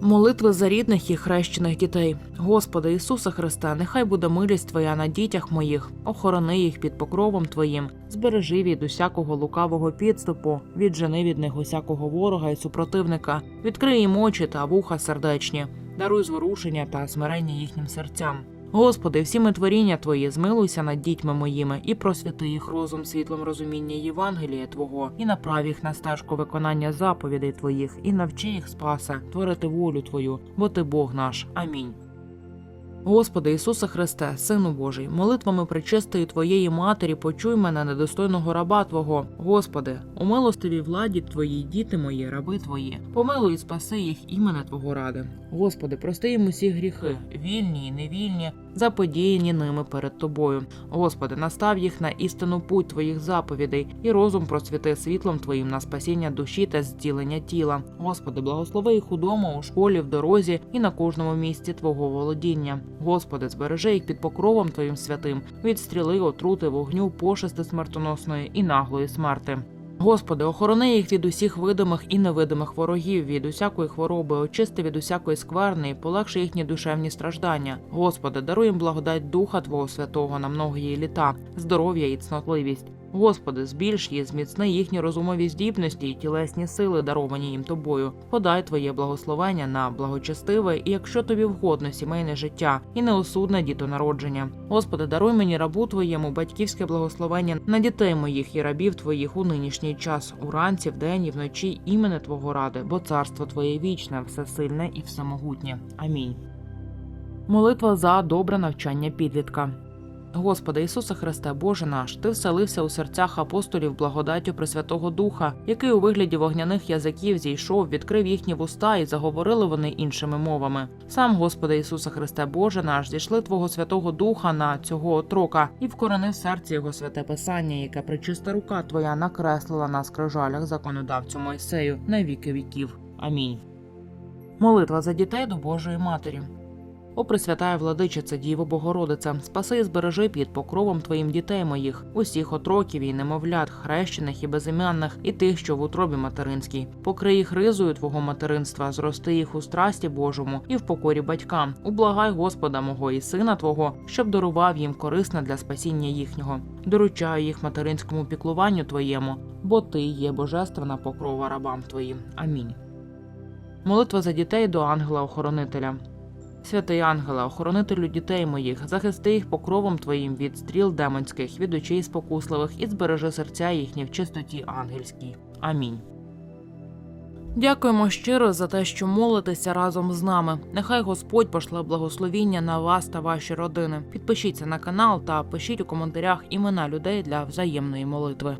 Молитви за рідних і хрещених дітей. Господи Ісуса Христе, нехай буде милість Твоя на дітях моїх, охорони їх під покровом Твоїм, збережи від усякого лукавого підступу, віджени від них усякого ворога і супротивника, відкрий їм очі та вуха сердечні, даруй зворушення та смирення їхнім серцям. Господи, всі ми творіння Твої, змилуйся над дітьми моїми і просвяти їх розум світлом розуміння Євангелія Твого, і направ їх на стежку виконання заповідей Твоїх, і навчи їх, спаса, творити волю Твою, бо Ти Бог наш. Амінь. Господи Ісусе Христе, Сину Божий, молитвами причистої Твоєї Матері, почуй мене, недостойного раба Твого. Господи, у милостивій владі Твої діти мої, раби Твої, помилуй і спаси їх імене Твого ради. Господи, прости їм усі гріхи, вільні і невільні, заподіяні ними перед Тобою. Господи, настав їх на істину путь Твоїх заповідей, і розум просвіти світлом Твоїм на спасіння душі та зцілення тіла. Господи, благослови їх удома, у школі, в дорозі і на кожному місці Твого володіння. Господи, збережи їх під покровом Твоїм святим від стріли, отрути, вогню, пошести смертоносної і наглої смерти. Господи, охорони їх від усіх видимих і невидимих ворогів, від усякої хвороби, очисти від усякої скверни і полегши їхні душевні страждання. Господи, даруй їм благодать Духа Твого Святого на многії літа, здоров'я і цнотливість. Господи, збільш і зміцни їхні розумові здібності і тілесні сили, даровані їм тобою. Подай Твоє благословення на благочестиве і, якщо тобі вгодно, сімейне життя і неосудне дітонародження. Господи, даруй мені рабу Твоєму батьківське благословення на дітей моїх і рабів Твоїх у нинішній час, уранці, вдень і вночі імене Твого ради, бо царство Твоє вічне, всесильне і всемогутнє. Амінь. Молитва за добре навчання підлітка. Господи Ісусе Христе, Боже наш, Ти вселився у серцях апостолів благодаттю Пресвятого Духа, який у вигляді вогняних язиків зійшов, відкрив їхні вуста і заговорили вони іншими мовами. Сам, Господи Ісусе Христе, Боже наш, зійшли Твого Святого Духа на цього отрока і вкоренив серці його святе писання, яке причиста рука Твоя накреслила на скрижалях законодавцю Мойсею на віки віків. Амінь. Молитва за дітей до Божої Матері. О, Пресвятая владичице, Діво Богородице, спаси і збережи під покровом твоїм дітей моїх, усіх отроків і немовлят, хрещених і безім'янних, і тих, що в утробі материнській. Покрий їх ризою твого материнства, зрости їх у страсті Божому і в покорі батькам. Ублагай Господа мого і сина Твого, щоб дарував їм корисне для спасіння їхнього. Доручаю їх материнському піклуванню Твоєму, бо Ти є божественна покрова рабам Твоїм. Амінь. Молитва за дітей до ангела-охоронителя. Святий ангеле, охоронителю дітей моїх, захисти їх покровом твоїм від стріл демонських, від очей спокусливих і збережи серця їхні в чистоті ангельській. Амінь. Дякуємо щиро за те, що молитеся разом з нами. Нехай Господь пошле благословіння на вас та ваші родини. Підпишіться на канал та пишіть у коментарях імена людей для взаємної молитви.